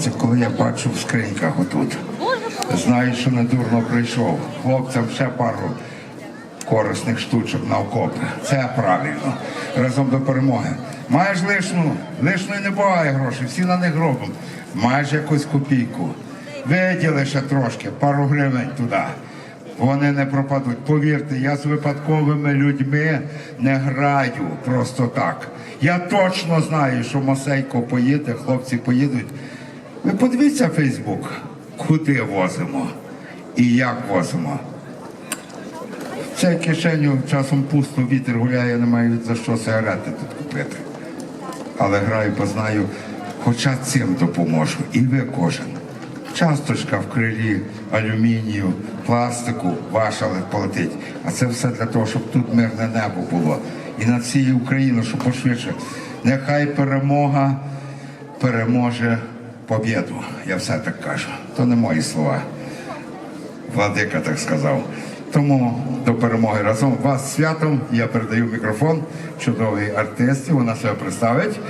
Це коли я бачу в скриньках отут. Знаю, що не дурно прийшов. Хлопцям ще пару корисних штучок на окопи. Це правильно. Разом до перемоги. Маєш лишну, лишної не буває грошей, всі на них роблять. Маєш якусь копійку. Виділи ще трошки, пару гривень туди. Вони не пропадуть. Повірте, я з випадковими людьми не граю просто так. Я точно знаю, що Масейко поїде, хлопці поїдуть. Ви подивіться Фейсбук, куди возимо і як возимо. Це кишеню часом пусто, вітер гуляє, не маю за що сигарети тут купити. Але граю, познаю, хоча цим допоможу. І ви кожен. Часточка в крилі, алюмінію, пластику ваша полетить. А це все для того, щоб тут мирне небо було. І над всією Україною, щоб пошвидше. Нехай перемога переможе побєду. Я все так кажу. То не мої слова. Владика так сказав. Тому до перемоги разом вас святом. Я передаю мікрофон чудовій артисті. Вона себе представить.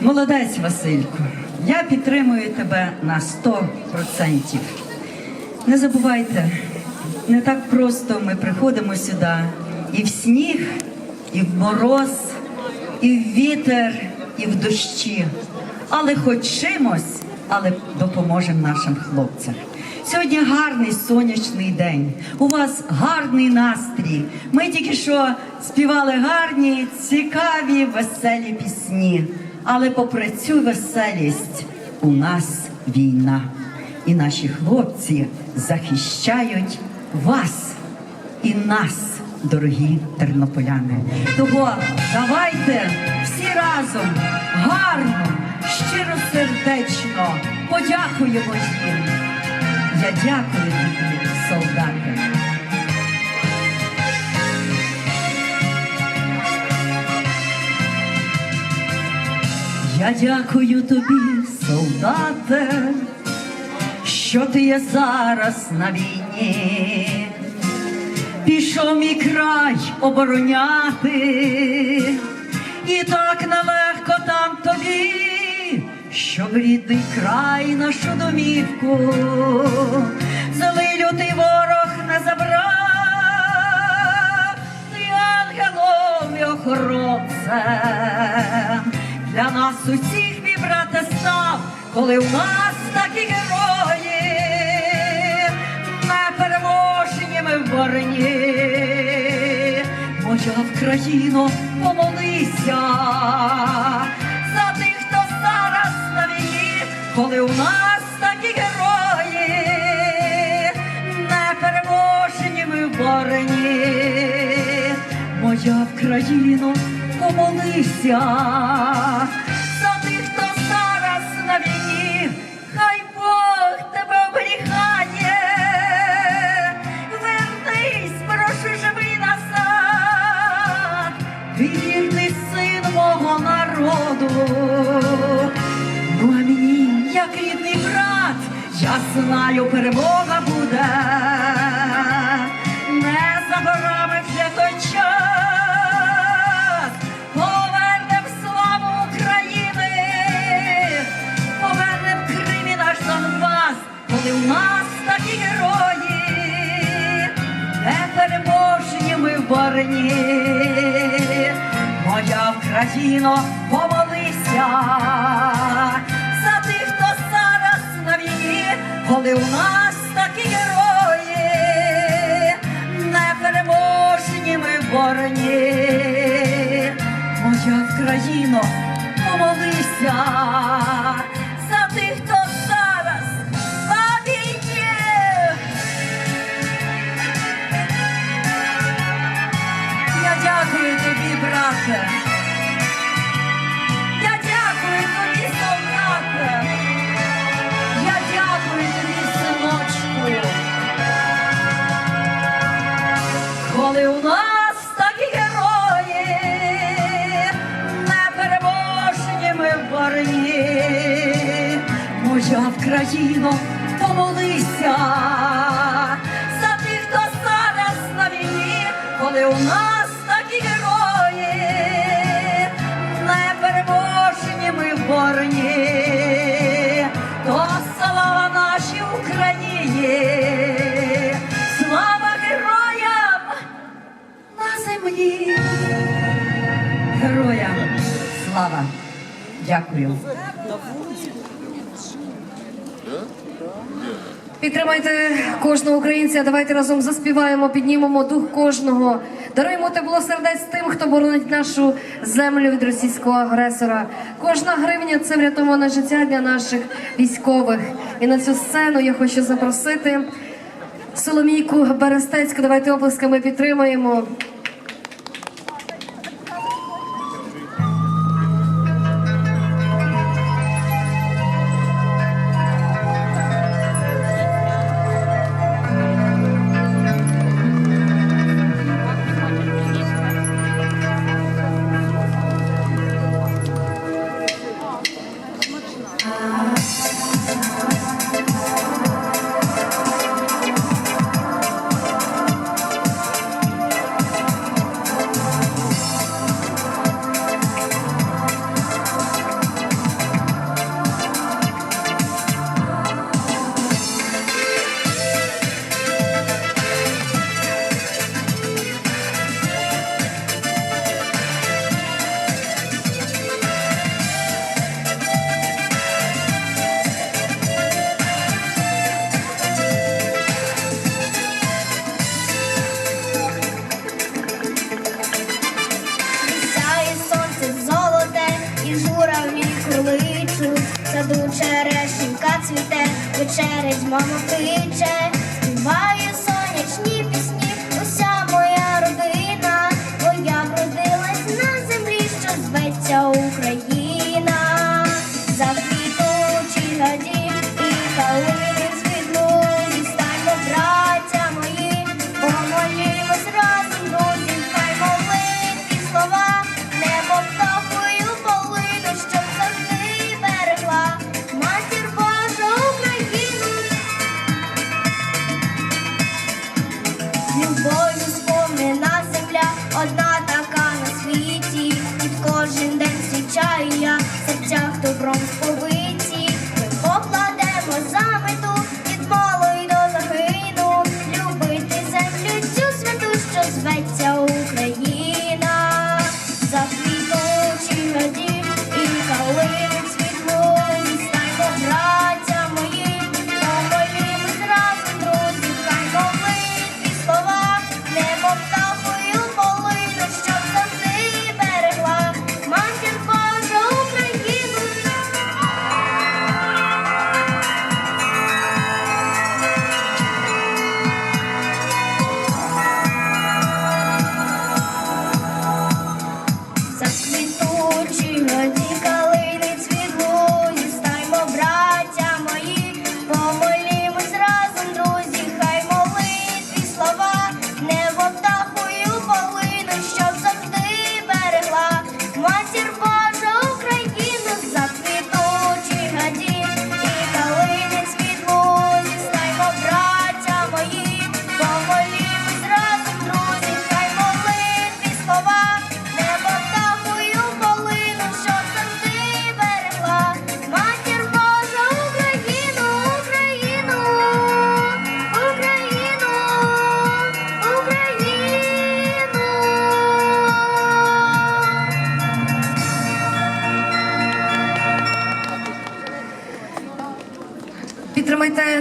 Молодець, Василько, я підтримую тебе на 100%. Не забувайте, не так просто ми приходимо сюди і в сніг, і в мороз, і в вітер, і в дощі. Але хоч чимось, але допоможемо нашим хлопцям. Сьогодні гарний сонячний день. У вас гарний настрій. Ми тільки що співали гарні, цікаві, веселі пісні. Але попри цю веселість у нас війна. І наші хлопці захищають вас і нас, дорогі тернополяни. Того давайте всі разом гарно, щиросердечно подякуємо їм. Я дякую тобі, солдати. Я дякую тобі, солдате, що ти є зараз на війні. Пішов мій край обороняти, і так нелегко там тобі, щоб рідний край нашу домівку, злий лютий ворог не забрав, ти ангелом і охоронцем. Для нас усіх мій брате став, коли у нас такі герої, непереможні ми в вороні. Моя Вкраїно, помолися коли у нас такі герої, непереможні ми в вороні. Моя країну помолися я знаю, перемога буде. Не за горами вже той час, повернем славу України, повернем Крим і наш Донбас, коли у нас такі герої, непереможні ми в борні. Моя Україно, помолися коли у нас такі герої, непереможні ми в борні. Моя Україно, помолися за тих, хто зараз на війні. Я дякую тобі, брате. Україно, помолися за тих, хто зараз на війні, коли у нас такі герої, непереможні ми в борні, то слава нашій Україні, слава героям на землі, героям слава, дякую. Підтримайте кожного українця. Давайте разом заспіваємо, піднімемо дух кожного. Даруємо тепло сердець тим, хто боронить нашу землю від російського агресора. Кожна гривня це врятоване життя для наших військових. І на цю сцену я хочу запросити Соломійку Берестецьку. Давайте оплесками підтримаємо. Цвіте, вечередь мама кличе,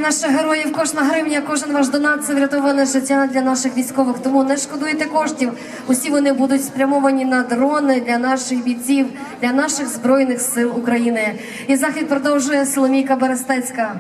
наших героїв. Кожна гривня, кожен ваш донат це врятоване життя для наших військових. Тому не шкодуйте коштів. Усі вони будуть спрямовані на дрони для наших бійців, для наших збройних сил України. І захід продовжує Соломійка Берестецька.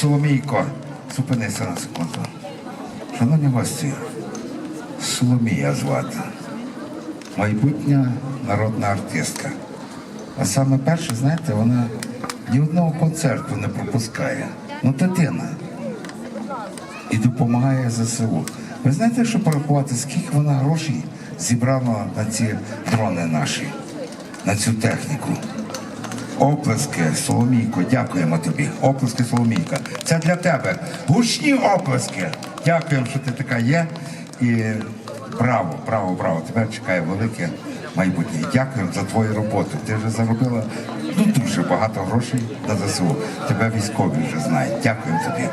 Соломійко, зупинися на секунду. Шановні гості, Соломія звати. Майбутня народна артистка. А саме перше, знаєте, вона ні одного концерту не пропускає. Ну, дитина. І допомагає ЗСУ. Ви знаєте, що порахувати, скільки вона грошей зібрала на ці дрони наші, на цю техніку? Оплески, Соломійко, дякуємо тобі. Оплески, Соломійка. Це для тебе. Гучні оплески. Дякуємо, що ти така є. І браво, браво, браво. Тебе чекає велике майбутнє. Дякуємо за твою роботу. Ти вже заробила ну, дуже багато грошей на ЗСУ. Тебе військові вже знають. Дякуємо тобі.